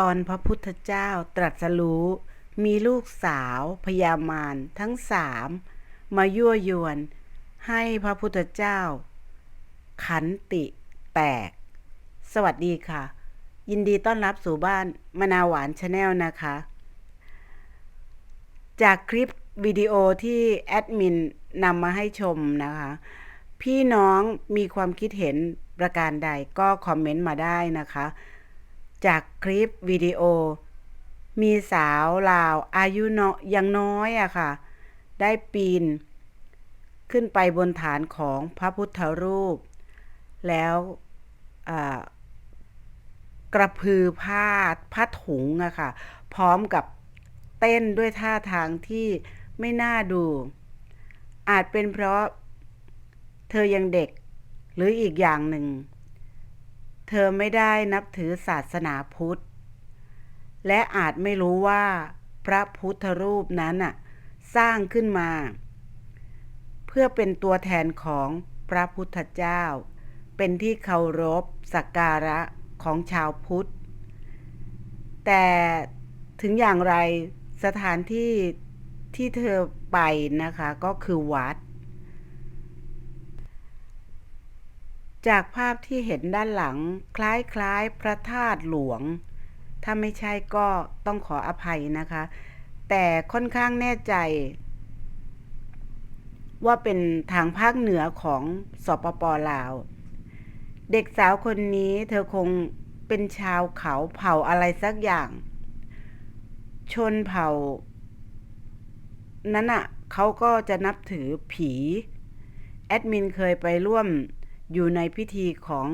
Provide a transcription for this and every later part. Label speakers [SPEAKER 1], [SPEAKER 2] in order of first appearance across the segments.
[SPEAKER 1] ตอนพระพุทธเจ้าตรัสรู้ มีลูกสาวพญามารทั้งสามมายั่วยวน ให้พระพุทธเจ้า ขันติแตก สวัสดีค่ะ ยินดีต้อนรับสู่บ้านมนาหวานชาแนลนะคะ จากคลิปวิดีโอที่แอดมินนำมาให้ชมนะคะ พี่น้องมีความคิดเห็นประการใดก็คอมเมนต์มาได้นะคะ จากคลิปวิดีโอ มีสาวลาวอายุเนาะยังน้อยอะค่ะ ได้ปีน ขึ้นไปบนฐานของพระพุทธรูป แล้วกระพือผ้าผ้าถุงอะค่ะ พร้อมกับเต้นด้วยท่าทางที่ไม่น่าดู อาจเป็นเพราะเธอยังเด็กหรืออีกอย่างหนึ่ง เธอไม่ได้นับถือศาสนาพุทธ และอาจไม่รู้ว่าพระพุทธรูปนั้นน่ะสร้างขึ้นมา เพื่อเป็นตัวแทนของพระพุทธเจ้า เป็นที่เคารพสักการะของชาวพุทธ แต่ถึงอย่างไรสถานที่ที่เธอไปนะคะก็คือวัด จากภาพที่เห็นด้านหลังคล้ายๆพระธาตุหลวง ถ้าไม่ใช่ก็ต้องขออภัยนะคะ แต่ค่อนข้างแน่ใจ ว่าเป็นทางภาคเหนือของสปปลาว เด็กสาวคนนี้เธอคงเป็นชาวเขาเผ่าอะไรสักอย่าง ชนเผ่า นั้นอะเขาก็จะนับถือผี แอดมินเคยไปร่วม อยู่ในพิธีของ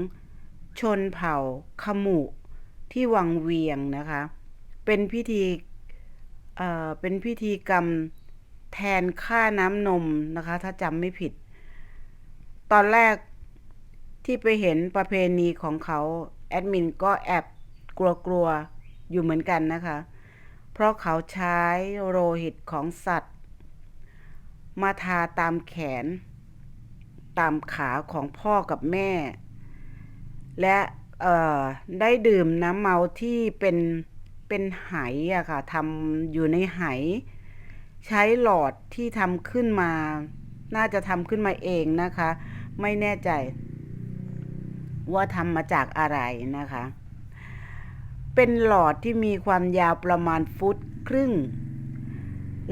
[SPEAKER 1] ชนเผ่าขมุที่วังเวียงนะคะ เป็นพิธีเอ่อเป็นพิธีกรรมแทนค่าน้ำนมนะคะ ถ้าจำไม่ผิด ตอนแรกที่ไปเห็นประเพณีของเขาแอดมินก็แอบกลัวๆอยู่เหมือนกันนะคะ เพราะเขาใช้โลหิตของสัตว์ มาทาตามแขน ตามขาของพ่อกับแม่ และได้ดื่มน้ำเมาที่เป็นเป็นไหอะค่ะทำอยู่ในไห ใช้หลอดที่ทำขึ้นมา น่าจะทำขึ้นมาเองนะคะ ไม่แน่ใจ ว่าทำมาจากอะไรนะคะ เป็นหลอดที่มีความยาวประมาณฟุตครึ่ง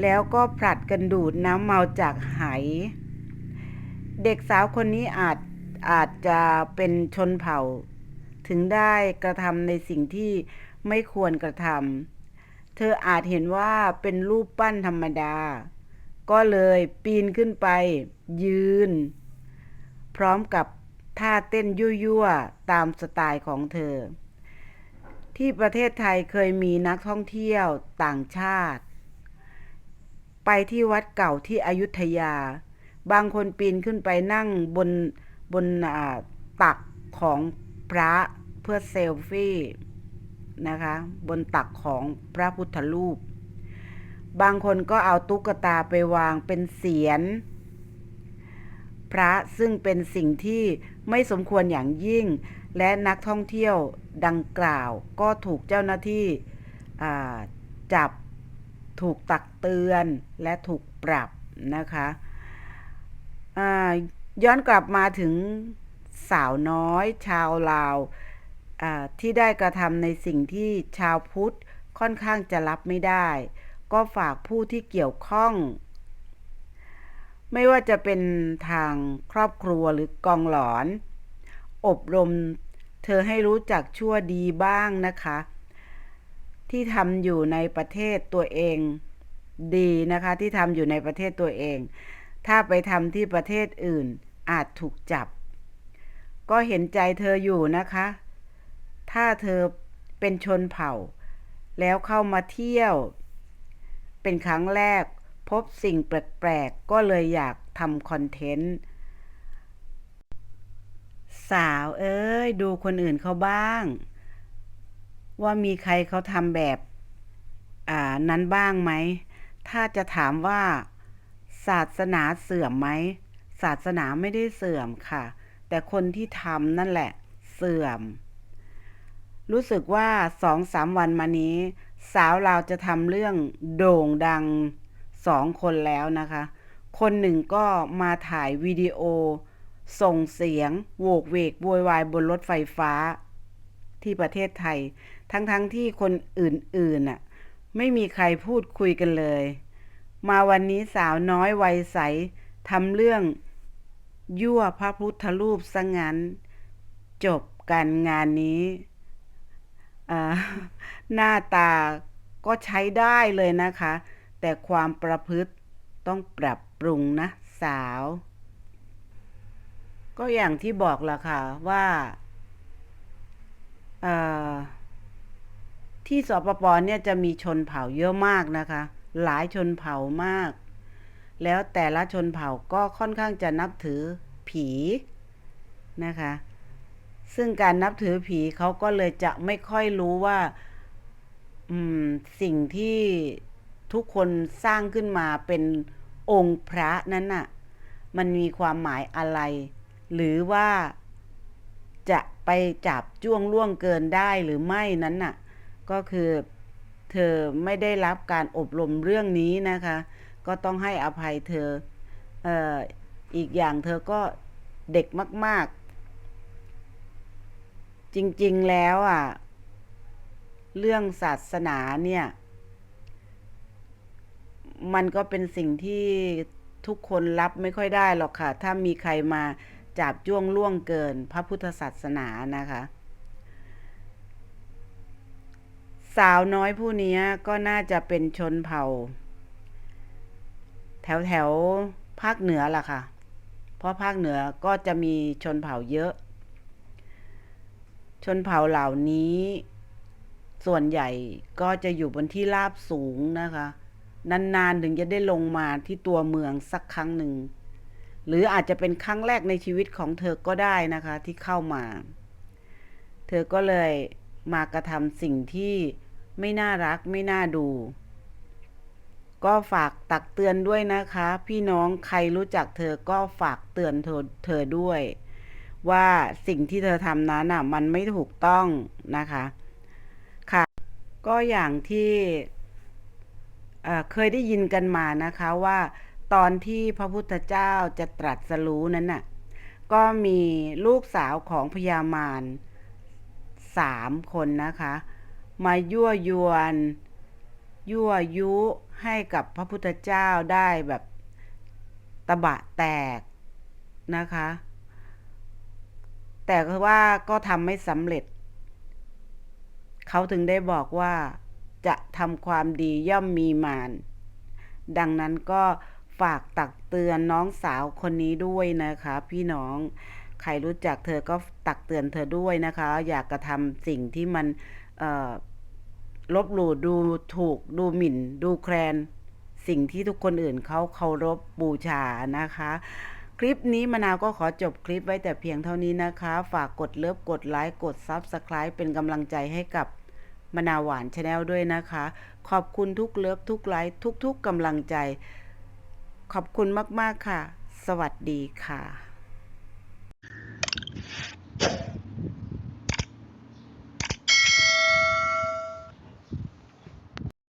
[SPEAKER 1] แล้วก็ผลัดกันดูดน้ำเมาจากไห เด็กสาวคนนี้อาจอาจจะเป็นชนเผ่า ถึงได้กระทำในสิ่งที่ไม่ควรกระทำเธออาจเห็นว่าเป็นรูปปั้นธรรมดา ก็เลยปีนขึ้นไป ยืน พร้อมกับท่าเต้นยั่วๆ ตามสไตล์ของเธอ ที่ประเทศไทยเคยมีนักท่องเที่ยวต่างชาติ ไปที่วัดเก่าที่อยุธยา บางคนปีนขึ้นไปนั่งบนบนตักของพระเพื่อเซลฟี่นะคะ บนตักของพระพุทธรูป บางคนก็เอาตุ๊กตาไปวางเป็นเสียน พระซึ่งเป็นสิ่งที่ไม่สมควรอย่างยิ่ง และนักท่องเที่ยวดังกล่าวก็ถูกเจ้าหน้าที่จับถูกตักเตือนและถูกปรับนะคะ ย้อนกลับมาถึงสาวน้อย ชาวลาวที่ได้กระทำในสิ่งที่ชาวพุทธค่อนข้างจะรับไม่ได้ ก็ฝากผู้ที่เกี่ยวข้อง ไม่ว่าจะเป็นทางครอบครัวหรือกองหลอน อบรมเธอให้รู้จักชั่วดีบ้างนะคะ ที่ทำอยู่ในประเทศตัวเองดีนะคะ ที่ทำอยู่ในประเทศตัวเอง ถ้าไปทำที่ประเทศอื่นอาจถูกจับ ก็เห็นใจเธออยู่นะคะ ถ้าเธอเป็นชนเผ่า แล้วเข้ามาเที่ยว เป็นครั้งแรกพบสิ่งแปลกๆ ก็เลยอยากทำคอนเทนต์ สาวเอ้ย ดูคนอื่นเขาบ้าง ว่ามีใครเขาทำแบบ อ่านั้นบ้างไหม ถ้าจะถามว่า ศาสนาเสื่อมไหมศาสนาไม่ได้เสื่อมค่ะ แต่คนที่ทำนั่นแหละ เสื่อม รู้สึกว่าสองสามวันมานี้ สาวเราจะทำเรื่องโด่งดังสองคนแล้วนะคะ คนหนึ่งก็มาถ่ายวิดีโอ ส่งเสียงโวกเวกโวยวายบนรถไฟฟ้า ที่ประเทศไทย ทั้งๆทที่คนอื่นๆน่ะไม่มีใครพูดคุยกันเลย มาวันนี้สาวน้อยวัยใสทำเรื่อง ยั่วพระพุทธรูปซะงั้น จบกันงานนี้ หน้าตาก็ใช้ได้เลยนะคะ แต่ความประพฤติต้องปรับปรุงนะสาว ก็อย่างที่บอกล่ะค่ะว่าเอ่อที่สปปเนี่ยจะมีชนเผ่าเยอะมากนะคะ หลายชนเผ่ามาก แล้วแต่ละชนเผ่าก็ค่อนข้างจะนับถือผีนะคะ ซึ่งการนับถือผีเขาก็เลยจะไม่ค่อยรู้ว่าสิ่งที่ทุกคนสร้างขึ้นมาเป็นองค์พระนั้นน่ะ มันมีความหมายอะไร หรือว่าจะไปจับจ้วงล่วงเกินได้หรือไม่นั้นน่ะ ก็คือ เธอไม่ได้รับการอบรมเรื่องนี้นะคะ ก็ต้องให้อภัยเธอเอออีกอย่างเธอก็เด็กมาก ๆ จริง ๆ แล้วอะ เรื่องศาสนาเนี่ย มันก็เป็นสิ่งที่ทุกคนรับไม่ค่อยได้หรอกค่ะ ถ้ามีใครมาจับจ้วงล่วงเกินพระพุทธศาสนานะคะ สาวน้อยผู้นี้ก็น่าจะเป็นชนเผ่า แถวแถวภาคเหนือล่ะค่ะ เพราะภาคเหนือก็จะมีชนเผ่าเยอะ ชนเผ่าเหล่านี้ ส่วนใหญ่ก็จะอยู่บนที่ราบสูงนะคะ นานๆถึงจะได้ลงมาที่ตัวเมืองสักครั้งหนึ่ง หรืออาจจะเป็นครั้งแรกในชีวิตของเธอก็ได้นะคะที่เข้ามา เธอก็เลยมากระทำสิ่งที่ ไม่น่ารักไม่น่าดู ก็ฝากตักเตือนด้วยนะคะ พี่น้องใครรู้จักเธอก็ฝากเตือนเธอเธอด้วย ว่าสิ่งที่เธอทำนั้นอะมันไม่ถูกต้องนะคะค่ะ ก็อย่างที่เเคยได้ยินกันมานะคะว่าตอนที่พระพุทธเจ้าจะตรัสรู้นั้นน่ะก็มีลูกสาวของพญามารสามคนนะคะ มายั่วยวน ยั่วยุให้กับพระพุทธเจ้าได้แบบตะบะแตกนะคะ แต่คือว่าก็ทำไม่สำเร็จ เขาถึงได้บอกว่าจะทำความดีย่อมมีมารดังนั้นก็ฝากตักเตือนน้องสาวคนนี้ด้วยนะคะ พี่น้องใครรู้จักเธอก็ตักเตือนเธอด้วยนะคะ อยากกระทำสิ่งที่มัน ลบหลู่ดูถูกดูหมิ่น ดูแคลน สิ่งที่ทุกคนอื่นเขาเคารพบูชานะคะ คลิปนี้มะนาวก็ขอจบคลิปไว้แต่เพียงเท่านี้นะคะ ฝากกดเลิฟกดไลค์กดซับสไคร b e เป็นกำลังใจให้กับมะนาวหวานชาแนลด้วยนะคะ ขอบคุณทุกเลิฟทุกไลค์ทุกๆกำลังใจ ขอบคุณมากๆค่ะ สวัสดีค่ะ